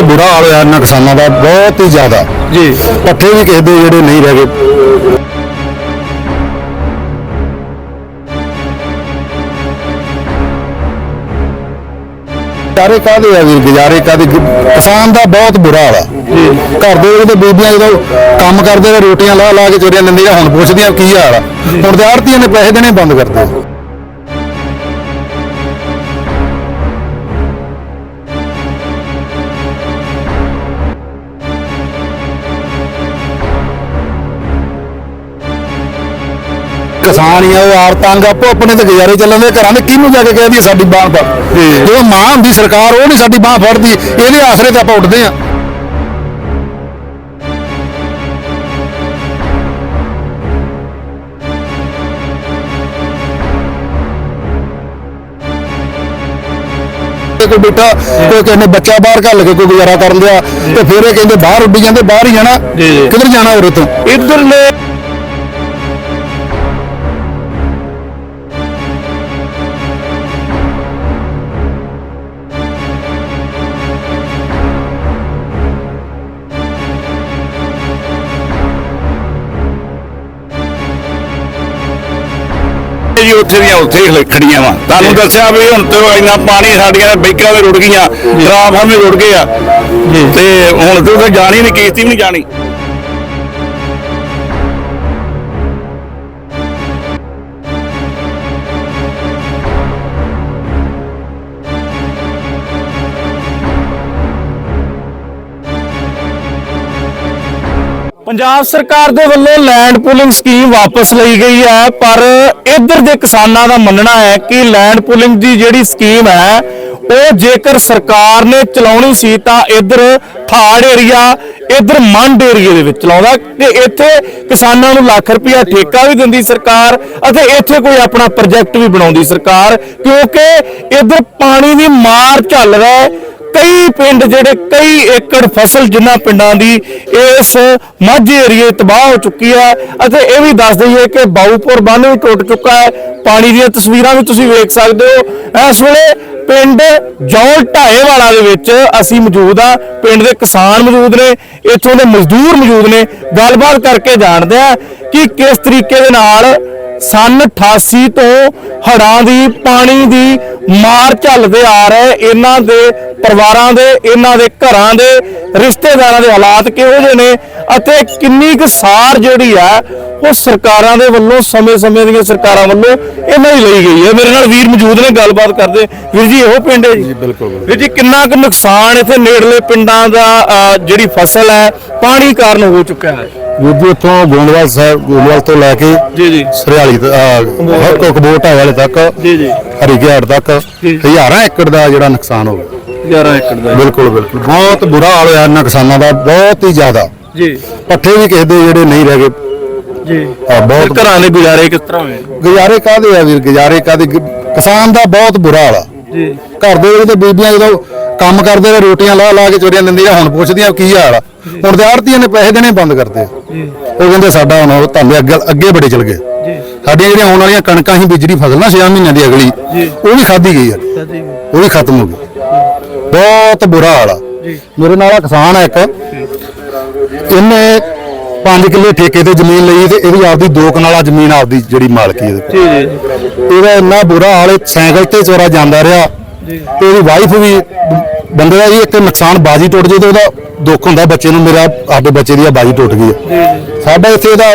ਬਹੁਤ ਬੁਰਾ ਹਾਲ ਹੋਇਆ ਇਹਨਾਂ ਕਿਸਾਨਾਂ ਦਾ ਬਹੁਤ ਹੀ ਜ਼ਿਆਦਾ। ਜੀ। ਪੱਠੇ ਵੀ ਕਿਸੇ ਦੇ ਜਿਹੜੇ ਨਹੀਂ ਰਹਿ ਗਏ। ਗੁਜ਼ਾਰੇ ਕਾਦੇ ਆ ਵੀਰ ਗੁਜ਼ਾਰੇ ਕਾਦੇ ਕਿਸਾਨ ਦਾ ਬਹੁਤ ਬੁਰਾ ਹਾਲ ਆ। ਘਰ ਦੇ ਵਿੱਚ ਬੀਬੀਆਂ ਜਦੋਂ ਕੰਮ ਕਰਦੇ ਨੇ ਰੋਟੀਆਂ ਲਾ ਲਾ ਕੇ ਚੋਰੀਆਂ ਦਿੰਦੀਆਂ ਹੁਣ ਪੁੱਛਦੀਆਂ ਕੀ ਹਾਲ ਆ। ਹੁਣ ਤੇ ਆੜਤੀਆਂ ਨੇ ਪੈਸੇ ਦੇਣੇ ਬੰਦ ਕਰਤੇ। ਕਿਸਾਨ ਹੀ ਆ ਉਹ ਆਪ ਤੰਗ ਆਪੋ ਆਪਣੇ ਤੇ ਗੁਜ਼ਾਰੇ ਚੱਲਣ ਦੇ ਘਰਾਂ ਦੇ ਕਿਹਨੂੰ ਜਾ ਕੇ ਕਹਿ ਦਈਏ ਸਾਡੀ ਬਾਹ ਫੜ? ਜਦੋਂ ਮਾਂ ਹੁੰਦੀ ਸਰਕਾਰ ਉਹ ਨਹੀਂ ਸਾਡੀ ਬਾਹ ਫੜਦੀ ਇਹਦੇ ਆਸਰੇ ਤੇ ਆਪਾਂ ਉੱਠਦੇ ਆ ਕੋਈ ਬੇਟਾ ਕੋਈ ਨੇ ਬੱਚਾ ਬਾਹਰ ਘੱਲ ਕੇ ਕੋਈ ਗੁਜ਼ਾਰਾ ਕਰਨ ਦਿਆ ਤੇ ਫਿਰ ਇਹ ਕਹਿੰਦੇ ਬਾਹਰ ਉੱਡੀ ਜਾਂਦੇ ਬਾਹਰ ਹੀ ਜਾਣਾ। ਕਿੱਧਰ ਜਾਣਾ ਉਰੇ ਤੋਂ ਇਧਰਲੇ ਉੱਥੇ ਦੀਆਂ ਉੱਥੇ ਹੀ ਖੜੀਆਂ ਵਾ। ਤੁਹਾਨੂੰ ਦੱਸਿਆ ਵੀ ਹੁਣ ਤੇ ਇੰਨਾ ਪਾਣੀ ਸਾਡੀਆਂ ਬੈਕਾਂ ਵੀ ਰੁੜ ਗਈਆਂ ਟਰਾਂਸਫਾਰਮਰ ਵੀ ਰੁੜ ਗਏ ਆ। ਤੇ ਹੁਣ ਤੇ ਉੱਥੇ ਜਾਣੀ ਨਹੀਂ ਕਿਸ਼ਤੀ ਵੀ ਨਹੀਂ ਜਾਣੀ। ਪੰਜਾਬ ਸਰਕਾਰ ਦੇ ਵੱਲੋਂ ਲੈਂਡ ਪੂਲਿੰਗ ਸਕੀਮ ਵਾਪਸ ਲਈ ਗਈ ਹੈ, ਪਰ ਇੱਧਰ ਦੇ ਕਿਸਾਨਾਂ ਦਾ ਮੰਨਣਾ ਹੈ ਕਿ ਲੈਂਡ ਪੂਲਿੰਗ ਦੀ ਜਿਹੜੀ ਸਕੀਮ ਹੈ, ਉਹ ਜੇਕਰ ਸਰਕਾਰ ਨੇ ਚਲਾਉਣੀ ਸੀ ਤਾਂ ਇੱਧਰ ਥਾੜ ਏਰੀਆ ਇੱਧਰ ਮੰਡ ਏਰੀਏ ਦੇ ਵਿੱਚ ਚਲਾਉਂਦਾ ਤੇ ਇੱਥੇ ਕਿਸਾਨਾਂ ਨੂੰ ਲੱਖ ਰੁਪਇਆ ਠੇਕਾ ਵੀ ਦਿੰਦੀ ਸਰਕਾਰ ਅਤੇ ਇੱਥੇ ਕੋਈ ਆਪਣਾ ਪ੍ਰੋਜੈਕਟ ਵੀ ਬਣਾਉਂਦੀ ਸਰਕਾਰ, ਕਿਉਂਕਿ ਇੱਧਰ ਪਾਣੀ ਦੀ ਮਾਰ ਚੱਲ ਰਿਹਾ ਹੈ। ਕਈ ਪਿੰਡ ਜਿਹੜੇ ਕਈ ਏਕੜ ਫਸਲ ਜਿਨ੍ਹਾਂ ਪਿੰਡਾਂ ਦੀ ਇਸ ਮਾਝੇ ਏਰੀਏ ਤਬਾਹ ਹੋ ਚੁੱਕੀ ਹੈ ਅਤੇ ਇਹ ਵੀ ਦੱਸ ਦਈਏ ਕਿ ਬਾਊਪੁਰ ਬੰਨ ਵੀ ਟੁੱਟ ਚੁੱਕਾ ਹੈ। ਪਾਣੀ ਦੀਆਂ ਤਸਵੀਰਾਂ ਵੀ ਤੁਸੀਂ ਵੇਖ ਸਕਦੇ ਹੋ। ਇਸ ਵੇਲੇ ਪਿੰਡ ਜੌਲ ਢਾਏ ਵਾਲਾ ਦੇ ਵਿੱਚ ਅਸੀਂ ਮੌਜੂਦ ਆ ਪਿੰਡ ਦੇ ਕਿਸਾਨ ਮੌਜੂਦ ਨੇ, ਇੱਥੋਂ ਦੇ ਮਜ਼ਦੂਰ ਮੌਜੂਦ ਨੇ। ਗੱਲਬਾਤ ਕਰਕੇ ਜਾਣਦੇ ਆ ਕਿ ਕਿਸ ਤਰੀਕੇ ਦੇ ਨਾਲ ਸਨ 88 ਤੋਂ ਹੜਾਂ ਦੀ ਪਾਣੀ ਦੀ ਮਾਰ ਝੱਲਦੇ ਆ ਰਹੇ ਇਹਨਾਂ ਦੇ ਪਰਿਵਾਰਾਂ ਦੇ ਇਹਨਾਂ ਦੇ ਘਰਾਂ ਦੇ ਰਿਸ਼ਤੇਦਾਰਾਂ ਦੇ ਹਾਲਾਤ ਕਿਹੋ ਜਿਹੇ ਨੇ ਅਤੇ ਕਿੰਨੀ ਕੁ ਸਾਰ ਜਿਹੜੀ ਆ ਉਹ ਸਰਕਾਰਾਂ ਦੇ ਵੱਲੋਂ ਸਮੇਂ-ਸਮੇਂ ਦੀਆਂ ਸਰਕਾਰਾਂ ਵੱਲੋਂ ਇਹਨਾਂ ਦੀ ਲਈ ਗਈ ਹੈ। ਮੇਰੇ ਨਾਲ ਵੀਰ ਮੌਜੂਦ ਨੇ ਗੱਲਬਾਤ ਕਰਦੇ। ਵੀਰ ਜੀ ਇਹੋ ਪਿੰਡ ਹੈ ਜੀ? ਬਿਲਕੁਲ ਵੀਰ ਜੀ ਕਿੰਨਾ ਕੁ ਨੁਕਸਾਨ ਇੱਥੇ ਨੇੜਲੇ ਪਿੰਡਾਂ ਦਾ ਜਿਹੜੀ ਫਸਲ ਹੈ ਪਾਣੀ ਕਾਰਨ ਹੋ ਚੁੱਕਾ ਹੈ? ਵੀਰ ਜੀ ਗੋਂਦਵਾਲ ਸਾਹਿਬ ਗੋਂਦਵਾਲ ਤੋਂ ਲੈ ਕੇ ਜੀ ਜੀ। ਸਰਿਆਲੀ ਹਰ ਕਬੋਟਾ ਵਾਲੇ ਤੱਕ ਜੀ ਜੀ। ਹਰੀਗੇੜ ਤੱਕ। ਹਜ਼ਾਰਾਂ ਏਕੜ ਦਾ ਜਿਹੜਾ ਨੁਕਸਾਨ ਹੋ ਗਿਆ। 11 ਏਕੜ ਦਾ। ਬਿਲਕੁਲ ਬਿਲਕੁਲ। ਬਹੁਤ ਬੁਰਾ ਹਾਲ ਹੋਇਆ ਇਹਨਾਂ ਕਿਸਾਨਾਂ ਦਾ ਬਹੁਤ ਹੀ ਜ਼ਿਆਦਾ। ਜੀ। ਪੱਠੇ ਵੀ ਕਿਸੇ ਦੇ ਜਿਹੜੇ ਨਹੀਂ ਰਹਿ ਗਏ। ਜੀ। ਆ, ਬਹੁਤ ਘਰਾਂ ਦੇ ਗੁਜ਼ਾਰੇ ਕਿਸ ਤਰ੍ਹਾਂ ਹੋਏ? ਗੁਜ਼ਾਰੇ ਕਾਦੇ ਆ ਵੀਰ? ਗੁਜ਼ਾਰੇ ਕਾਦੇ ਕਿਸਾਨ ਦਾ ਬਹੁਤ ਬੁਰਾ ਹਾਲ ਆ। ਜੀ। ਘਰ ਦੇ ਵਿੱਚ ਤੇ ਬੀਬੀਆਂ ਜਦੋਂ ਕੰਮ ਕਰਦੇ ਨੇ ਰੋਟੀਆਂ ਲਾ ਲਾ ਕੇ ਚੋਰੀਆਂ ਦਿੰਦੀਆਂ ਹੁਣ ਪੁੱਛਦੀਆਂ ਕੀ ਹਾਲ ਆ। ਹੁਣ ਤੇ ਆੜਤੀਆਂ ਨੇ ਪੈਸੇ ਦੇਣੇ ਬੰਦ ਕਰਤੇ। ਜੀ ਉਹ ਕਹਿੰਦੇ ਸਾਡਾ ਹੁਣ ਉਹ ਧੰਦੇ ਅੱਗੇ ਅੱਗੇ ਬੜੇ ਚਲ ਗਏ। ਜੀ। ਸਾਡੀਆਂ ਜਿਹੜੀਆਂ ਆਉਣ ਵਾਲੀਆਂ ਕਣਕਾਂ ਸੀ ਬਿਜਲੀ ਫਸਲ ਨਾ 6 ਮਹੀਨਿਆਂ ਦੀ ਅਗਲੀ ਉਹ ਵੀ ਖਾਧੀ ਗਈ ਆ। ਉਹ ਵੀ ਖਤਮ ਹੋ ਗਈ। ਬਹੁਤ ਬੁਰਾ ਹਾਲ ਆ। ਮੇਰੇ ਨਾਲ ਆ ਕਿਸਾਨ ਆ ਇੱਕ। ਇਹਨੇ 5 ਕਿੱਲੇ ਠੇਕੇ ਤੇ ਜ਼ਮੀਨ ਲਈ ਤੇ ਇਹਦੀ ਆਪਦੀ ਦੋ ਕਨਾਲਾ ਜ਼ਮੀਨ ਆਪਦੀ ਜਿਹੜੀ ਮਾਲਕੀ ਇਹਦੇ ਕੋਲ। ਜੀ ਜੀ। ਇਹਦਾ ਇੰਨਾ ਬੁਰਾ ਹਾਲ ਹੈ ਸਾਈਕਲ ਤੇ ਚੋਰਾ ਜਾਂਦਾ ਰਿਹਾ। ਤੇ ਉਹਦੀ ਵਾਈਫ ਵੀ ਬੰਦੇ ਦਾ ਇਹ ਇੱਕ ਨੁਕਸਾਨ ਬਾਜੀ ਟੁੱਟ ਜੇ ਤੇ ਉਹਦਾ ਦੁੱਖ ਹੁੰਦਾ ਬੱਚੇ ਨੂੰ ਮੇਰਾ ਆਪਣੇ ਬੱਚੇ ਦੀ ਬਾਜੀ ਟੁੱਟ ਗਈ ਹੈ ਸਾਡਾ ਇੱਥੇ ਇਹਦਾ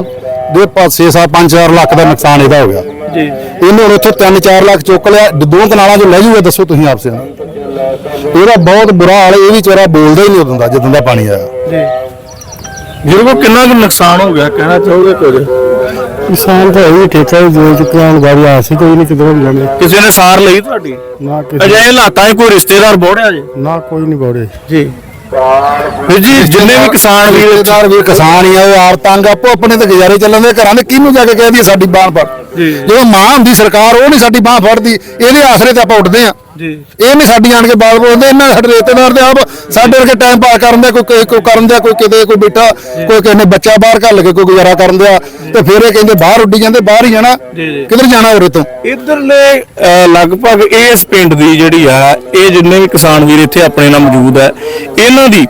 ਦੇ 6 7 5 4 ਲੱਖ ਦਾ ਨੁਕਸਾਨ ਇਹਦਾ ਹੋ ਗਿਆ। ਜੀ ਇਹਨੇ ਹੁਣ ਉੱਥੋਂ 3-4 ਲੱਖ ਚੁੱਕ ਲਿਆ ਦ- ਦੋ ਕਨਾਲਾਂ ਜੋ ਲੈ ਜੂਗਾ ਦੱਸੋ ਤੁਸੀਂ ਆਪਸੇ ਇਹਦਾ ਬਹੁਤ ਬੁਰਾ ਹਾਲ ਇਹ ਵੀ ਚੋਰਾ ਬੋਲਦਾ ਹੀ ਨਹੀਂ ਉਦੋਂ ਦਾ ਜਦੋਂ ਦਾ ਪਾਣੀ ਆਇਆ। ਜੀ। ਜਿਹਦੇ ਕੋ ਕਿੰਨਾ ਕੁ ਨੁਕਸਾਨ ਹੋ ਗਿਆ ਕਹਿਣਾ ਚਾਹੋਗੇ ਕੁਝ? ਕਿਸਾਨ ਤਾਂ ਇਹ ਠੇਕਾ ਹੀ ਦੇ ਚੁੱਕਿਆ ਹੁਣ ਗਾੜੀ ਆਸੀ ਕੋਈ ਨਹੀਂ ਕਿਧਰੋਂ ਜਾਣੇ ਕਿਸੇ ਨੇ ਸਾਰ ਲਈ ਤੁਹਾਡੀ? ਨਾ ਅਜੇ ਹਾਲਾਤਾਂ 'ਚ ਕੋਈ ਰਿਸ਼ਤੇਦਾਰ ਬੋੜਿਆ ਜੀ? ਨਾ ਕੋਈ ਨਹੀਂ ਬੋੜੇ। ਜੀ। ਵੀਰ ਜੀ ਜਿੰਨੇ ਵੀ ਕਿਸਾਨ ਵੀਰ ਰਿਸ਼ਤੇਦਾਰ ਵੀ ਕਿਸਾਨ ਹੀ ਆ ਉਹ ਆਪ ਤੰਗ ਆਪੋ ਆਪਣੇ ਤੇ ਗੁਜ਼ਾਰੇ ਚੱਲਣ ਦੇ ਘਰਾਂ ਦੇ ਕਿਹਨੂੰ ਜਾ ਕੇ ਕਹਿ ਦਈਏ ਸਾਡੀ ਬਾਹ ਫੜ? ਜੀ। ਜਦੋਂ ਮਾਂ ਹੁੰਦੀ ਸਰਕਾਰ ਉਹ ਨਹੀਂ ਸਾਡੀ ਬਾਹ ਫੜਦੀ ਇਹਦੇ ਆਸਰੇ ਤੇ ਆਪਾਂ ਉੱਠਦੇ ਆ ਜੀ। ਇਹ ਨਹੀਂ ਸਾਡੀ ਆਣ ਕੇ ਬਾਲ ਬੋਲਦੇ ਇਹਨਾਂ ਸਾਡੇ ਰਿਸ਼ਤੇਦਾਰ ਦੇ ਆਪ ਸਾਡੇ ਵਰਗੇ ਟਾਈਮ ਪਾਸ ਕਰਨ ਦੇ ਕੋਈ ਕੋਈ- ਕੋਈ ਕਰਨ ਦਿਆ ਕੋਈ ਕਿਤੇ ਕੋਈ ਬੈਠਾ ਕੋਈ ਕਿਸੇ ਨੇ ਬੱਚਾ ਬਾਹਰ ਘੱਲ ਕੇ ਕੋਈ ਗੁਜ਼ਾਰਾ ਕਰਨ ਦਿਆ ਤੇ ਫਿਰ ਇਹ ਕਹਿੰਦੇ ਬਾਹਰ ਉੱਡੀ ਜਾਂਦੇ ਬਾਹਰ ਹੀ ਜਾਣਾ। ਕਿੱਧਰ ਜਾਣਾ ਉਰੇ ਤੋਂ ਇਧਰਲੇ ਲਗਭਗ ਇਸ ਪਿੰਡ ਦੀ ਜਿਹੜੀ ਆ ਇਹ ਜਿੰਨੇ ਵੀ ਕਿਸਾਨ ਵੀਰ ਇੱਥੇ ਆਪਣੇ ਨਾਲ ਮੌਜੂਦ ਹੈ ਇਹਨਾਂ ਦੀ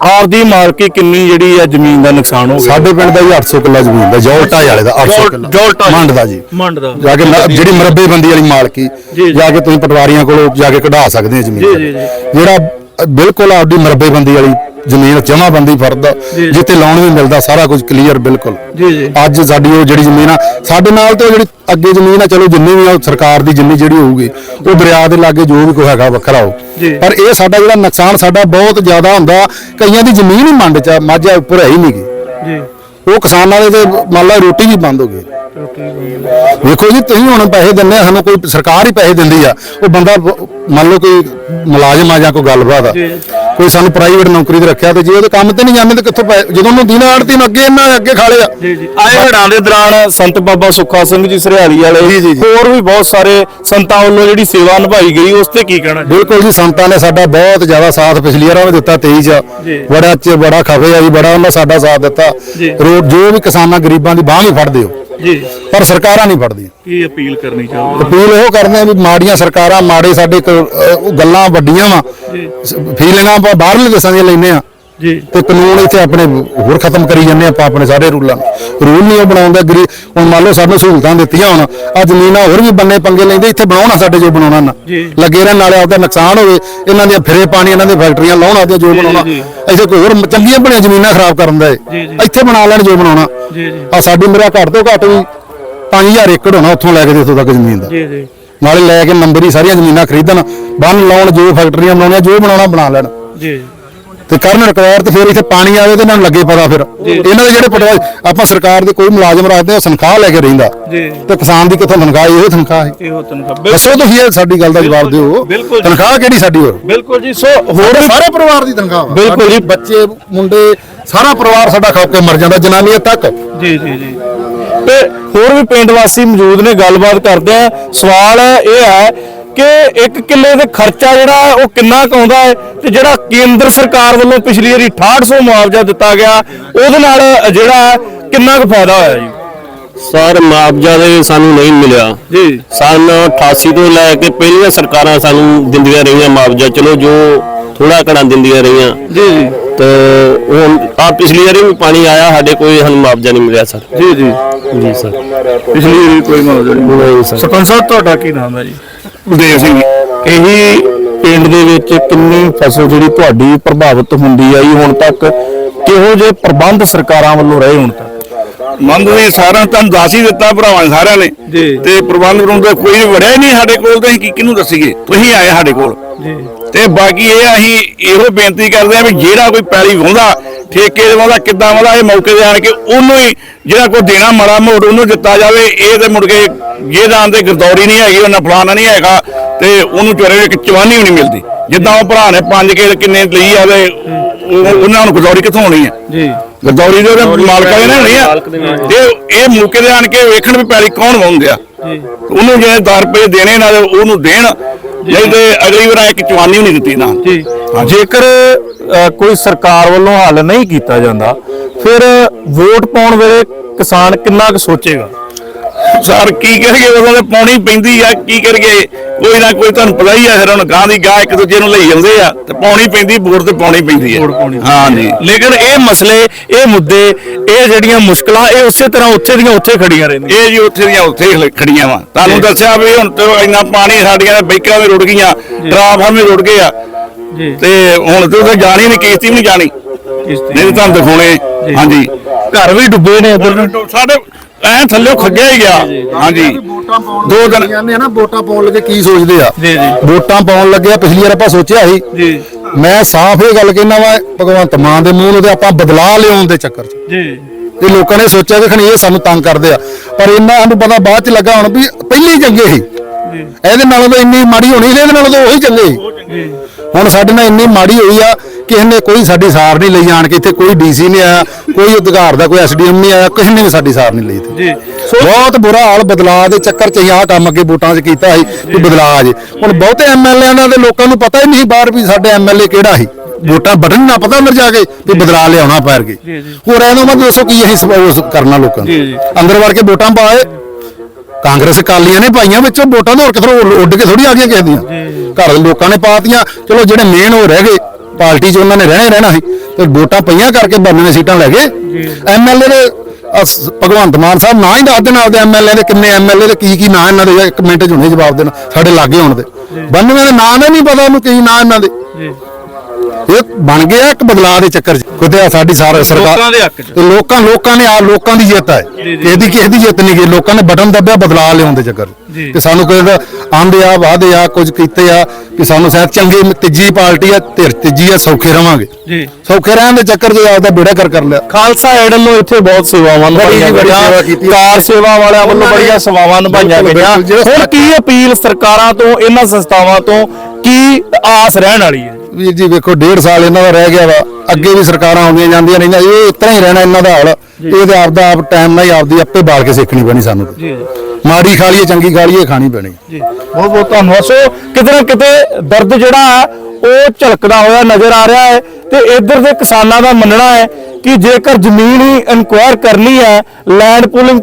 ਆਪਦੀ ਮਾਲਕੀ ਕਿੰਨੀ ਜਿਹੜੀ ਆ ਜ਼ਮੀਨ ਦਾ ਨੁਕਸਾਨ ਹੋ ਗਿਆ? ਸਾਡੇ ਪਿੰਡ ਦਾ ਜੀ 800 ਕਿੱਲਾ ਜ਼ਮੀਨ ਦਾ ਜੌਲਟਾ ਵਾਲੇ ਦਾ 800 ਕਿੱਲਾ। ਜੌਲਟਾ ਮੰਡ ਦਾ ਜੀ। ਮੰਡ ਦਾ। ਜਾ ਕੇ ਨ- ਜਿਹੜੀ ਮਰੱਬੇ ਬੰਦੀ ਵਾਲੀ ਮਾਲਕੀ ਜੀ। ਜਾ। ਕੇ ਤੁਸੀਂ ਪਟਵਾਰੀਆਂ ਕੋਲੋਂ ਜਾ ਕੇ ਕਢਾ ਸਕਦੇ ਹੋ ਜ਼ਮੀਨ ਜੀ, ਜੀ, ਜੀ। ਜਿਹੜਾ ਅ, ਬਿਲਕੁਲ ਆਪਦੀ ਮਰੱਬੇ ਬੰਦੀ ਵਾਲੀ ਜ਼ਮੀਨ ਜਮਾ ਬੰਦੀ ਫਰਦ ਜੀ। ਜਿੱਥੇ ਲਾਉਣ ਵੀ ਮਿਲਦਾ ਸਾਰਾ ਕੁਝ ਕਲੀਅਰ ਬਿਲਕੁਲ। ਜੀ ਜੀ। ਅੱਜ ਸਾਡੀ ਉਹ ਜਿਹੜੀ ਜ਼ਮੀਨ ਆ ਸਾਡੇ ਨਾਲ ਤੇ ਉਹ ਜਿਹੜੀ ਅੱਗੇ ਜ਼ਮੀਨ ਆ ਚਲੋ ਜਿੰਨੀ ਵੀ ਆ ਉਹ ਸਰਕਾਰ ਦੀ ਜਿੰਨੀ ਜਿਹੜੀ ਹੋਊਗੀ ਉਹ ਦਰਿਆ ਦੇ ਲਾਗੇ ਜੋ ਵੀ ਕੋਈ ਹੈਗਾ ਵੱਖਰਾ ਹੋ। ਪਰ ਇਹ ਸਾਡਾ ਜਿਹੜਾ ਨੁਕਸਾਨ ਸਾਡਾ ਬਹੁਤ ਜ਼ਿਆਦਾ ਹੁੰਦਾ ਕਈਆਂ ਦੀ ਜ਼ਮੀਨ ਹੀ ਮੰਡ ਚ ਮਾਝਾ ਉੱਪਰ ਹੈ ਹੀ ਨਹੀਂਗੀ ਜੀ। ਉਹ ਕਿਸਾਨਾਂ ਦੇ ਤੇ ਮੰਨ ਲਾ ਰੋਟੀ ਵੀ ਬੰਦ ਹੋ ਗਈ। ਵੇਖੋ ਜੀ ਤੁਸੀਂ ਹੁਣ ਪੈਸੇ ਦਿੰਦੇ ਆ ਸਾਨੂੰ ਕੋਈ ਸਰਕਾਰ ਹੀ ਪੈਸੇ ਦਿੰਦੀ ਆ ਉਹ ਬੰਦਾ ਬ- ਮੰਨ ਲਓ ਕੋਈ ਮੁਲਾਜ਼ਮ ਆ ਜਾਂ ਕੋਈ ਗੱਲਬਾਤ ਆ। ਕੋਈ ਸਾਨੂੰ ਪ੍ਰਾਈਵੇਟ ਨੌਕਰੀ ਤੇ ਰੱਖਿਆ ਤੇ ਜੇ ਉਹਦੇ ਕੰਮ ਤੇ ਨਹੀਂ ਜਾਂਦੇ ਤੇ ਕਿੱਥੋਂ ਪੈਸੇ ਜਦੋਂ ਉਹਨੂੰ ਦਿਨ ਆੜਤੀ ਨੂੰ ਅੱਗੇ ਇਹਨਾਂ ਅੱਗੇ ਖਾ ਲਿਆ ਜੀ ਜੀ ਆਏ ਹੜਾਂ ਦੇ ਦੌਰਾਨ ਸੰਤ ਬਾਬਾ ਸੁੱਖਾ ਸਿੰਘ ਜੀ ਸਰਿਆਲੀ ਵਾਲੇ। ਹੋਰ ਵੀ ਬਹੁਤ ਸਾਰੇ ਸੰਤਾਂ ਵੱਲੋਂ ਜਿਹੜੀ ਸੇਵਾ ਨਿਭਾਈ ਗਈ ਉਸ ਤੇ ਕੀ ਕਹਿਣਾ ਜੀ? ਬਿਲਕੁਲ ਜੀ ਸੰਤਾਂ ਨੇ ਸਾਡਾ ਬਹੁਤ ਜ਼ਿਆਦਾ ਸਾਥ ਪਿਛਲੀ ਵਾਰ ਵੀ ਦਿੱਤਾ 23 ਚ ਜੀ। ਬੜਾ ਚ ਬੜਾ ਖਫੇ ਆ ਜੀ ਬੜਾ ਉਹਨਾਂ ਸਾਡਾ ਸਾਥ ਦਿੱਤਾ ਜੀ। ਰੋਡ ਜੋ ਵੀ ਕਿਸਾਨਾਂ ਗਰੀਬਾਂ ਦੀ ਬਾਹ ਵੀ ਫੜਦੇ ਹੋ ਜੀ। ਪਰ ਸਰਕਾਰਾਂ ਨਹੀਂ ਫੜਦੀਆਂ। ਕੀ ਅਪੀਲ ਕਰਨੀ ਚਾਹੋਗੇ? ਅਪੀਲ ਉਹ ਕਰਦੇ ਆ ਵੀ ਮਾੜੀਆਂ ਸਰਕਾਰਾਂ ਮਾੜੇ ਸਾਡੇ ਕ- ਅਹ ਉਹ ਗੱਲਾਂ ਵੱਡੀਆਂ ਵਾ। ਫੀਲਿੰਗਾਂ ਆਪਾਂ ਬਾਹਰਲੇ ਦੇਸ਼ਾਂ ਦੀਆਂ ਲੈਨੇ ਆ। ਜੀ। ਤੇ ਕਾਨੂੰਨ ਇੱਥੇ ਆਪਣੇ ਹੋਰ ਖਤਮ ਕਰੀ ਜਾਂਦੇ ਆਪਾਂ ਆਪਣੇ ਸਾਰੇ ਰੂਲਾਂ ਰੂਲ ਨਹੀਂ ਉਹ ਬਣਾਉਂਦੇ ਗਰੀ ਹੁਣ ਮੰਨ ਲਓ ਸਾਨੂੰ ਸਹੂਲਤਾਂ ਦਿੱਤੀਆਂ ਹੁਣ ਆ ਜ਼ਮੀਨਾਂ ਹੋਰ ਵੀ ਬੰਨੇ ਪੰਗੇ ਲੈਂਦੇ ਇੱਥੇ ਬਣਾਉਣਾ ਸਾਡੇ ਜੋ ਬਣਾਉਣਾ ਨਾ। ਲੱਗੇ ਰਹਿਣ ਨਾਲੇ ਆਪਦਾ ਨੁਕਸਾਨ ਹੋਵੇ ਇਹਨਾਂ ਦੀਆਂ ਫਿਰੇ ਪਾਣੀ ਇਹਨਾਂ ਦੇ ਫੈਕਟਰੀਆਂ ਲਾਉਣ ਆਪਦੇ ਜੋ ਬਣਾਉਣਾ। ਇੱਥੇ ਕੋਈ ਹੋਰ ਚੰਗੀਆਂ ਬਣੀਆਂ ਜ਼ਮੀਨਾਂ ਖਰਾਬ ਕਰਨ ਦਾ। ਇੱਥੇ ਬਣਾ ਲੈਣ ਜੋ ਬਣਾਉਣਾ। ਆ ਸਾਡੀ ਮੇਰਾ ਘੱਟ ਤੋਂ ਘੱਟ ਵੀ 5000 ਏਕੜ ਹੋਣਾ ਉੱਥੋਂ ਲੈ ਕੇ ਇੱਥੋਂ ਤੱਕ ਜ਼ਮੀਨ ਦਾ। ਜੀ ਜੀ। ਨਾਲੇ ਲੈ ਕੇ ਨੰਬਰ ਹੀ ਸਾਰੀਆਂ ਜ਼ਮੀਨਾਂ ਖਰੀਦਣ ਬੰਨ ਲਾਉਣ ਜੋ ਫੈਕਟਰੀਆਂ ਬਣਾਉਣੀਆਂ ਜੋ ਬਣਾਉਣਾ ਬਣਾ ਲੈਣ। ਜੀ। ਤੇ ਕਰਨ ਰਿਕਵਾਇਰ ਤੇ ਫਿਰ ਇੱਥੇ ਪਾਣੀ ਆਵੇ ਤੇ ਇਹਨਾਂ ਨੂੰ ਲੱਗੇ ਪਤਾ ਫਿਰ। ਇਹਨਾਂ ਦੇ ਜਿਹੜੇ ਪਟਵਾਰੀ ਆਪਾਂ ਸਰਕਾਰ ਦੇ ਕੋਈ ਮੁਲਾਜ਼ਮ ਰੱਖਦੇ ਆ ਤਨਖਾਹ ਲੈ ਕੇ ਰਹਿੰਦਾ। ਤੇ ਕਿਸਾਨ ਦੀ ਕਿੱਥੋਂ ਤਨਖਾਹ ਇਹੋ ਤਨਖਾਹ ਹੈ। ਇਹੋ ਤਨਖਾਹ ਦੱਸੋ ਤੁਸੀਂ ਇਹ ਸਾਡੀ ਗੱਲ ਦਾ ਜਵਾਬ ਦਿਓ। ਤਨਖਾਹ ਕਿਹੜੀ ਸਾਡੀ ਹੋਰ? ਬਿਲਕੁਲ ਜੀ ਸੋ ਹੋਰ ਸਾਰੇ ਪਰਿਵਾਰ ਦੀ ਤਨਖਾਹ। ਬਿਲਕੁਲ ਜੀ। ਬੱਚੇ ਮੁੰਡੇ ਸਾਰਾ ਪਰਿਵਾਰ ਸਾਡਾ ਖਾ ਕੇ ਮਰ ਜਾਂਦਾ ਜਨਾਨੀਆਂ ਤੱਕ। ਜੀ ਜੀ ਜੀ। ਤੇ ਹੋਰ ਵੀ ਪਿੰਡ ਵਾਸੀ ਮੌਜੂਦ ਨੇ ਗੱਲਬਾਤ ਕਰਦੇ ਆ। ਸਵਾਲ ਇਹ ਹੈ ਕਿ ਇੱਕ ਕਿੱਲੇ ਦੇ ਖਰਚਾ ਜਿਹੜਾ ਉਹ ਕਿੰਨਾ ਕੁ ਆਉਂਦਾ ਹੈ ਤੇ ਜਿਹੜਾ ਕੇਂਦਰ ਸਰਕਾਰ ਵੱਲੋਂ ਪਿਛਲੀ ਵਾਰੀ 6800 ਮੁਆਵਜ਼ਾ ਦਿੱਤਾ ਗਿਆ ਉਹਦੇ ਨਾਲ ਜਿਹੜਾ ਕਿੰਨਾ ਕੁ ਫਾਇਦਾ ਹੋਇਆ ਜੀ? ਸਰ ਮੁਆਵਜ਼ਾ ਦੇ ਸਾਨੂੰ ਨਹੀਂ ਮਿਲਿਆ। ਜੀ। ਸਨ 88 ਤੋਂ ਲੈ ਕੇ ਪਹਿਲੀਆਂ ਸਰਕਾਰਾਂ ਸਾਨੂੰ ਦਿੰਦੀਆਂ ਰਹੀਆਂ ਮੁਆਵਜ਼ਾ। ਚਲੋ ਜੋ ਥੋੜਾ ਘਣਾ ਦਿੰਦੀਆਂ ਰਹੀਆਂ। ਜੀ ਜੀ। ਤੇ ਹੁਣ ਆ ਪਿਛਲੀ ਵਾਰੀ ਵੀ ਪਾਣੀ ਆਇਆ ਸਾਡੇ ਕੋਈ ਸਾਨੂੰ ਮੁਆਵਜ਼ਾ ਨਹੀਂ ਮਿਲਿਆ ਸਰ। ਜੀ ਜੀ। ਜੀ ਸਰ। ਪਿਛਲੀ ਵਾਰੀ ਕੋਈ ਮੁਆਵਜ਼ਾ ਨਹੀਂ। ਨਹੀਂ ਸਰ। ਸਰਪੰਚ ਸਾਹਿਬ ਤੁਹਾਡਾ ਕੀ ਨਾਮ ਹੈ ਜੀ? ਗੁਰਦੇਵ ਸਿੰਘ ਇਹੀ ਪਿੰਡ ਦੇ ਵਿੱਚ ਕਿੰਨੀ ਫਸਲ ਜਿਹੜੀ ਤੁਹਾਡੀ ਪ੍ਰਭਾਵਿਤ ਹੁੰਦੀ ਆਈ ਹੁਣ ਤੱਕ? ਕਿਹੋ ਜਿਹੇ ਪ੍ਰਬੰਧ ਸਰਕਾਰਾਂ ਵੱਲੋਂ ਰਹੇ ਹੁਣ ਤੱਕ? ਮੰਦ ਵੀ ਸਾਰਿਆਂ ਤੁਹਾਨੂੰ ਦੱਸ ਹੀ ਦਿੱਤਾ ਭਰਾਵਾਂ ਨੇ ਸਾਰਿਆਂ ਨੇ। ਜੀ। ਤੇ ਪ੍ਰਬੰਧ ਪ੍ਰਬੰਧ ਦਾ ਕੋਈ ਵੜਿਆ ਹੀ ਨਹੀਂ ਸਾਡੇ ਕੋਲ ਤੇ ਅਸੀਂ ਕੀ ਕਿਹਨੂੰ ਦੱਸੀਏ? ਤੁਸੀਂ ਆਏ ਸਾਡੇ ਕੋਲ। ਜੀ। ਤੇ ਬਾਕੀ ਇਹ ਅਸੀਂ ਇਹੋ ਬੇਨਤੀ ਕਰਦੇ ਆ ਵੀ ਜਿਹੜਾ ਕੋਈ ਪੈਲੀ ਵਾਹੁੰਦਾ ਠੇਕੇ ਦੇ ਵਾਹੁੰਦਾ ਕਿੱਦਾਂ ਵਾਹੁੰਦਾ ਇਹ ਮੌਕੇ ਤੇ ਆਣ ਕੇ ਉਹਨੂੰ ਹੀ ਜਿਹੜਾ ਕੋਈ ਦੇਣਾ ਮਾੜਾ ਮੋੜ ਉਹਨੂੰ ਦਿੱਤਾ ਜਾਵੇ ਇਹ ਤੇ ਮੁੜ ਕੇ ਜਿਹਦਾਂ ਤੇ ਗਰਦੌਰੀ ਨਹੀਂ ਹੈਗੀ ਉਹਨਾਂ ਫਲਾਣਾ ਨਹੀਂ ਹੈਗਾ ਤੇ ਉਹਨੂੰ ਚੋਰੇ ਇੱਕ ਚਵਾਨੀ ਵੀ ਨਹੀਂ ਮਿਲਦੀ। ਜਿੱਦਾਂ ਉਹ ਭਰਾ ਨੇ ਪੰਜ ਕੇ ਕਿੰਨੇ ਲਈ ਆਵੇ ਉਹ- ਉਹਨਾਂ ਨੂੰ ਗਰਦੌਰੀ ਕਿੱਥੋਂ ਹੋਣੀ ਹੈ ਜੀ। ਗਰਦੌਰੀ ਦੇ ਮਾਲਕਾਂ ਦੇ ਨਹੀਂ ਆ ਤੇ ਇਹ ਮੌਕੇ ਤੇ ਆਣ ਕੇ ਵੇਖਣ ਵੀ ਪੈਲੀ ਕੌਣ ਵਾਹੁੰਦੇ ਆ ਜੀ। ਉਹਨੂੰ ਜੇ 10 ਰੁਪਏ ਦੇਣੇ ਨਾਲ ਉਹਨੂੰ ਦੇਣ ਨਹੀਂ ਤੇ ਅਗਲੀ ਵਾਰ ਇੱਕ ਚਵਾਨੀ ਵੀ ਨਹੀਂ ਦਿੱਤੀ ਨਾ। ਜੀ। ਜੇਕਰ ਅ, ਕੋਈ ਸਰਕਾਰ ਵੱਲੋਂ ਹੱਲ ਨਹੀਂ ਕੀਤਾ ਜਾਂਦਾ ਫਿਰ ਵੋਟ ਪਾਉਣ ਵੇਲੇ ਕਿਸਾਨ ਕਿੰਨਾ ਕੁ ਸੋਚੇਗਾ? ਸਰ ਕੀ ਕਰੀਏ? ਉਦੋਂ ਤੇ ਪਾਉਣੀ ਪੈਂਦੀ ਆ ਕੀ ਕਰੀਏ? ਕੋਈ ਨਾ ਕੋਈ ਤੁਹਾਨੂੰ ਪਤਾ ਹੀ ਆ ਫਿਰ ਹੁਣ ਗਾਂ ਦੀ ਗਾਂ ਇੱਕ ਦੂਜੇ ਨੂੰ ਲਈ ਜਾਂਦੇ ਆ ਤੇ ਪਾਉਣੀ ਪੈਂਦੀ ਵੋਟ ਤੇ ਪਾਉਣੀ ਪੈਂਦੀ ਆ। ਹਾਂ ਜੀ। ਲੇਕਿਨ ਇਹ ਮਸਲੇ ਇਹ ਮੁੱਦੇ ਇਹ ਜਿਹੜੀਆਂ ਮੁਸ਼ਕਲਾਂ ਇਹ ਉਸੇ ਤਰ੍ਹਾਂ ਉੱਥੇ ਦੀਆਂ ਉੱਥੇ ਖੜੀਆਂ ਰਹਿੰਦੀਆਂ। ਇਹ ਜੀ ਉੱਥੇ ਦੀਆਂ ਉੱਥੇ ਖੜੀਆਂ ਵਾ। ਤੁਹਾਨੂੰ ਦੱਸਿਆ ਵੀ ਹੁਣ ਤੇ ਇੰਨਾ ਪਾਣੀ ਸਾਡੀਆਂ ਬੈਕਾਂ ਵੀ ਰੁੜ ਗਈਆਂ ਟਰਾਫਾਰਮ ਵੀ ਰੁੜ ਗਏ ਆ। ਜੀ। ਤੇ ਹੁਣ ਤੇ ਉੱਥੇ ਜਾਣੀ ਨਹੀਂ ਕਿਸ਼ਤੀ ਵੀ ਨਹੀਂ ਜਾਣੀ। ਨਹੀਂ ਤੁਹਾਨੂੰ ਦਿਖਾਉਣੇ। ਹਾਂਜੀ। ਘਰ ਵੀ ਡੁੱਬੇ ਨੇ ਸਾਡੇ ਐ ਥੱਲੇ ਖੱਗਿਆ ਹੀ ਗਿਆ। ਹਾਂਜੀ। ਦੋ ਦਿਨ ਜਾਂਦੇ ਨਾ ਵੋਟਾਂ ਪਾਉਣ ਲੱਗੇ ਕੀ ਸੋਚਦੇ ਆ? ਜੀ ਜੀ। ਵੋਟਾਂ ਪਾਉਣ ਲੱਗਿਆ ਪਿਛਲੀ ਵਾਰ ਆਪਾਂ ਸੋਚਿਆ ਸੀ। ਜੀ। ਮੈਂ ਸਾਫ਼ ਇਹ ਗੱਲ ਕਹਿਣਾ ਵਾ ਭਗਵੰਤ ਮਾਨ ਦੇ ਮੂੰਹ ਨੂੰ ਤੇ ਆਪਾਂ ਬਦਲਾਅ ਲਿਆਉਣ ਦੇ ਚੱਕਰ 'ਚ। ਜੀ। ਤੇ ਲੋਕਾਂ ਨੇ ਸੋਚਿਆ ਕਿ ਖਣੀ ਇਹ ਸਾਨੂੰ ਤੰਗ ਕਰਦੇ ਆ। ਪਰ ਇਹਨਾਂ ਸਾਨੂੰ ਪਤਾ ਬਾਅਦ 'ਚ ਲੱਗਾ ਹੁਣ ਵੀ ਪਹਿਲੀ ਚੰਗੇ ਸੀ। ਇਹਦੇ ਨਾਲੋਂ ਤਾਂ ਇੰਨੀ ਮਾੜੀ ਹੋਣੀ ਸੀ ਇਹਦੇ ਨਾਲੋਂ ਤਾਂ ਉਹੀ ਚੰਗੇ ਸੀ। ਹੁਣ ਸਾਡੇ ਨਾਲ ਇੰਨੀ ਮਾੜੀ ਹੋਈ ਆ ਕਿਸੇ ਨੇ ਕੋਈ ਸਾਡੀ ਸਾਰ ਨਹੀਂ ਲਈ ਜਾਣ ਕੇ ਇੱਥੇ ਕੋਈ ਡੀਸੀ ਨਹੀਂ ਆਇਆ ਕੋਈ ਅਧਿਕਾਰ ਦਾ ਕੋਈ ਐਸਡੀਐਮ ਨਹੀਂ ਆਇਆ ਕਿਸੇ ਨੇ ਵੀ ਸਾਡੀ ਸਾਰ ਨਹੀਂ ਲਈ ਇੱਥੇ। ਜੀ। ਬਹੁਤ ਬੁਰਾ ਹਾਲ ਬਦਲਾਅ ਦੇ ਚੱਕਰ 'ਚ ਆਹ ਕੰਮ ਅੱਗੇ ਵੋਟਾਂ 'ਚ ਕੀਤਾ ਸੀ ਕਿ ਬਦਲਾਅ ਆ ਜੇ। ਹੁਣ ਬਹੁਤੇ ਐਮਐਲਏਆਂ ਦਾ ਤੇ ਲੋਕਾਂ ਨੂੰ ਪਤਾ ਹੀ ਨਹੀਂ ਬਾਹਰ ਵੀ ਸਾਡੇ ਐਮਐਲਏ ਕਿਹੜਾ ਸੀ। ਵੋਟਾਂ ਬਟਨ ਨਾ ਪਤਾ ਅੰਦਰ ਜਾ ਕੇ ਵੀ ਬਦਲਾਅ ਲਿਆਉਣਾ ਪੈਰ ਕੇ। ਹੋਰ ਇਹਨਾਂ ਨੂੰ ਦੱਸੋ ਕੀ ਅਸੀਂ ਸਪੋਜ਼ ਕਰਨਾ ਲੋਕਾਂ ਨੂੰ। ਅੰਦਰ ਵੜ ਕੇ ਵੋਟਾਂ ਪਾਏ। ਕਾਂਗਰਸ ਅਕਾਲੀਆਂ ਨੇ ਪਾਈਆਂ ਵਿੱਚੋਂ ਵੋਟਾਂ ਤਾਂ ਹੋਰ ਕਿਥੋਂ ਉੱਡ ਕੇ ਥੋੜੀ ਆ ਗਈਆਂ ਕਿਸੇ ਦੀਆਂ। ਘਰ ਦੇ ਲੋਕਾਂ ਨੇ ਪਾਤੀਆਂ। ਚਲੋ ਜਿਹੜੇ ਮੇਨ ਹੋ ਰਹਿ ਗਏ। ਪਾਰਟੀ 'ਚ ਉਹਨਾਂ ਨੇ ਰਹਿਣਾ ਹੀ ਰਹਿਣਾ ਸੀ ਤੇ ਵੋਟਾਂ ਪਈਆਂ ਕਰਕੇ 92 ਸੀਟਾਂ ਲੈ ਗਏ ਐਮਐਲਏ ਦੇ ਭਗਵੰਤ ਮਾਨ ਸਾਹਿਬ ਨਾ ਹੀ ਦੱਸ ਦੇਣ ਆਪਦੇ ਐਮਐਲਏ ਦੇ ਕਿੰਨੇ ਐਮਐਲਏ ਦੇ ਕੀ ਕੀ ਨਾਂ ਇਹਨਾਂ ਦੇ ਇੱਕ ਮਿੰਟ 'ਚ ਹੁਣੇ ਜਵਾਬ ਦੇਣ ਸਾਡੇ ਲਾਗੇ ਹੋਣ ਦੇ। 92 ਦੇ ਨਾਂ ਦਾ ਨਹੀਂ ਪਤਾ ਉਹਨੂੰ ਕੀ ਨਾਂ ਇਹਨਾਂ ਦੇ। ਇਹ ਬਣ ਗਿਆ ਇੱਕ ਬਦਲਾਅ ਦੇ ਚੱਕਰ 'ਚ। ਕਿਤੇ ਆਹ ਸਾਡੀ ਸਾਰਾ ਸਰਕਾਰ ਲੋਕਾਂ ਦੇ ਹੱਕ 'ਚ। ਤੇ ਲੋਕਾਂ ਲੋਕਾਂ ਨੇ ਆ ਲੋਕਾਂ ਦੀ ਜਿੱਤ ਹੈ। ਇਹਦੀ ਕਿਸੇ ਦੀ ਜਿੱਤ ਨਹੀਂ ਗਈ। ਲੋਕਾਂ ਨੇ ਬਟਨ ਦੱਬਿਆ ਬਦਲਾਅ ਲਿਆਉਣ ਦੇ ਚੱਕਰ 'ਚ। ਤੇ ਸਾਨੂੰ ਕੋਈ ਆਂਦੇ ਆ ਵਾਦੇ ਆ ਕੁਝ ਕੀਤੇ ਆ ਕਿ ਸਾਨੂੰ ਸ਼ਾਇਦ ਚੰਗੀ ਤੀਜੀ ਪਾਰਟੀ ਆ ਧਿਰ ਤੀਜੀ ਆ ਸੌਖੇ ਰਵਾਂਗੇ। ਜੀ। ਸੌਖੇ ਰਹਿਣ ਦੇ ਚੱਕਰ 'ਚ ਆਪਦਾ ਬੇੜਾ ਕਰ ਕਰ ਲਿਆ। ਖਾਲਸਾ ਏਡ ਵੱਲੋਂ ਇੱਥੇ ਬਹੁਤ ਸੇਵਾਵਾਂ ਨਿਭਾਈਆਂ ਬੜੀ ਗਈਆਂ। ਕਾਰ ਸੇਵਾ ਵਾਲਿਆਂ ਵੱਲੋਂ ਬੜੀਆਂ ਸੇਵਾਵਾਂ ਨਿਭਾਈਆਂ ਗਈਆਂ। ਹੁਣ ਕੀ ਅਪੀਲ ਸਰਕਾਰਾਂ ਤੋਂ ਇਹਨਾਂ ਸੰਸਥਾਵਾਂ ਤੋਂ ਕੀ ਆਸ ਰਹਿਣ ਵਾਲੀ ਹੈ? ਵੀਰ ਜੀ ਵੇਖੋ ਡੇਢ ਸਾਲ ਇਹਨਾਂ ਦਾ ਰਹਿ ਗਿਆ ਵਾ। ਅੱਗੇ ਵੀ ਸਰਕਾਰਾਂ ਆਉਂਦੀਆਂ ਜਾਂਦੀਆਂ ਰਹੀਆਂ। ਇਹ ਤਰ੍ਹਾਂ ਹੀ ਰਹਿਣਾ ਇਹਨਾਂ ਦਾ ਹਾਲ। ਇਹ ਤੇ ਆਪਦਾ ਆਪ ਟਾਈਮ ਨਾਲ ਹੀ ਆਪਦੀ ਆਪੇ ਬਾਲ ਕੇ ਸਿੱਖਣੀ ਪੈਣੀ ਸਾਨੂੰ। ਜੀ। ਮਾੜੀ ਖਾਲੀਏ ਚੰਗੀ ਖਾ ਲਈਏ, ਖਾਣੀ ਪੈਣੀ। ਜੀ, ਬਹੁਤ ਬਹੁਤ ਧੰਨਵਾਦ। ਸੋ ਕਿਤੇ ਨਾ ਕਿਤੇ ਦਰਦ ਜਿਹੜਾ ਹੈ, ਉਹ ਝਲਕਦਾ ਹੋਇਆ ਨਜ਼ਰ ਆ ਰਿਹਾ ਹੈ ਤੇ ਇੱਧਰ ਦੇ ਕਿਸਾਨਾਂ ਦਾ ਮੰਨਣਾ ਹੈ ਕਿ ਜੇਕਰ ਜ਼ਮੀਨ ਹੀ ਇਨਕੁਆਇਰ ਕਰਨੀ ਹੈ ਲੈਂਡ ਪੂਲਿੰਗ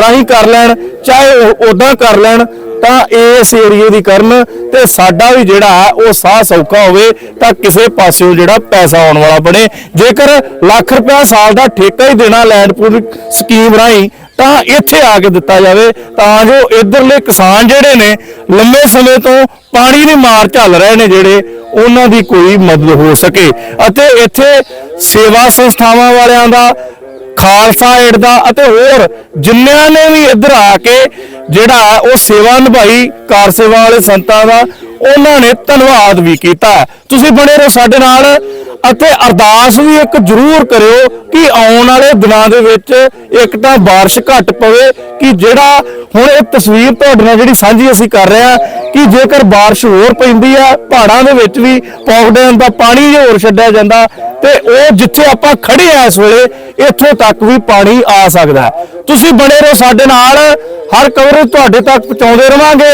ਰਾਹੀਂ ਕਰ ਲੈਣ, ਚਾਹੇ ਉਹ ਉਦਾਂ ਕਰ ਲੈਣ, ਤਾਂ ਇਸ ਏਰੀਏ ਦੀ ਕਰਨ ਤੇ ਸਾਡਾ ਵੀ ਜਿਹੜਾ ਹੈ, ਉਹ ਸਾਹ ਸੌਖਾ ਹੋਵੇ ਤਾਂ ਕਿਸੇ ਪਾਸਿਓਂ ਜਿਹੜਾ ਪੈਸਾ ਆਉਣ ਵਾਲਾ ਬਣੇ। ਜੇਕਰ ਲੱਖ ਰੁਪਇਆ ਸਾਲ ਦਾ ਠੇਕਾ ਹੀ ਦੇਣਾ ਲੈਂਡ ਪੂਲਿੰਗ ਸਕੀਮ ਰਾਹੀਂ ਤਾਂ ਇੱਥੇ ਆ ਕੇ ਦਿੱਤਾ ਜਾਵੇ ਤਾਂ ਜੋ ਇਧਰਲੇ ਕਿਸਾਨ ਜਿਹੜੇ ਨੇ, ਲੰਮੇ ਸਮੇਂ ਤੋਂ ਪਾਣੀ ਦੀ ਮਾਰ ਝੱਲ ਰਹੇ ਨੇ ਜਿਹੜੇ, ਉਹਨਾਂ ਦੀ ਕੋਈ ਮਦਦ ਹੋ ਸਕੇ। ਅਤੇ ਇੱਥੇ ਸੇਵਾ ਸੰਸਥਾਵਾਂ ਵਾਲਿਆਂ ਦਾ, ਖਾਲਸਾ ਏਡ ਦਾ ਅਤੇ ਹੋਰ ਜਿੰਨਿਆਂ ਨੇ ਵੀ ਇੱਧਰ ਆ ਕੇ ਜਿਹੜਾ ਉਹ ਸੇਵਾ ਨਿਭਾਈ, ਕਾਰ ਸੇਵਾ ਵਾਲੇ ਸੰਤਾਂ ਦਾ ਉਹਨਾਂ ਨੇ ਧੰਨਵਾਦ ਵੀ ਕੀਤਾ ਹੈ। ਤੁਸੀਂ ਬਣੇ ਰਹੋ ਸਾਡੇ ਨਾਲ ਅਤੇ ਅਰਦਾਸ ਵੀ ਇੱਕ ਜ਼ਰੂਰ ਕਰਿਓ ਕਿ ਆਉਣ ਵਾਲੇ ਦਿਨਾਂ ਦੇ ਵਿੱਚ ਇੱਕ ਤਾਂ بارش ਘੱਟ ਪਵੇ ਕਿ ਜਿਹੜਾ ਹੁਣ ਇਹ ਤਸਵੀਰ ਤੁਹਾਡੇ ਨਾਲ ਜਿਹੜੀ ਸਾਂਝੀ ਅਸੀਂ ਕਰ ਰਹੇ ਹਾਂ ਕਿ ਜੇਕਰ بارش ਹੋਰ ਪੈਂਦੀ ਆ ਪਹਾੜਾਂ ਦੇ ਵਿੱਚ ਵੀ ਪੌਕਡੈਮ ਦਾ ਪਾਣੀ ਜੇ ਹੋਰ ਛੱਡਿਆ ਜਾਂਦਾ ਤੇ ਉਹ ਜਿੱਥੇ ਆਪਾਂ ਖੜੇ ਆ ਇਸ ਵੇਲੇ ਇੱਥੋਂ ਤੱਕ ਵੀ ਪਾਣੀ ਆ ਸਕਦਾ ਹੈ। ਤੁਸੀਂ ਬਣੇ ਰਹੋ ਸਾਡੇ ਨਾਲ ਹਰ ਕਵਰੇਜ ਤੁਹਾਡੇ ਤੱਕ ਪਹੁੰਚਾਉਂਦੇ ਰਵਾਂਗੇ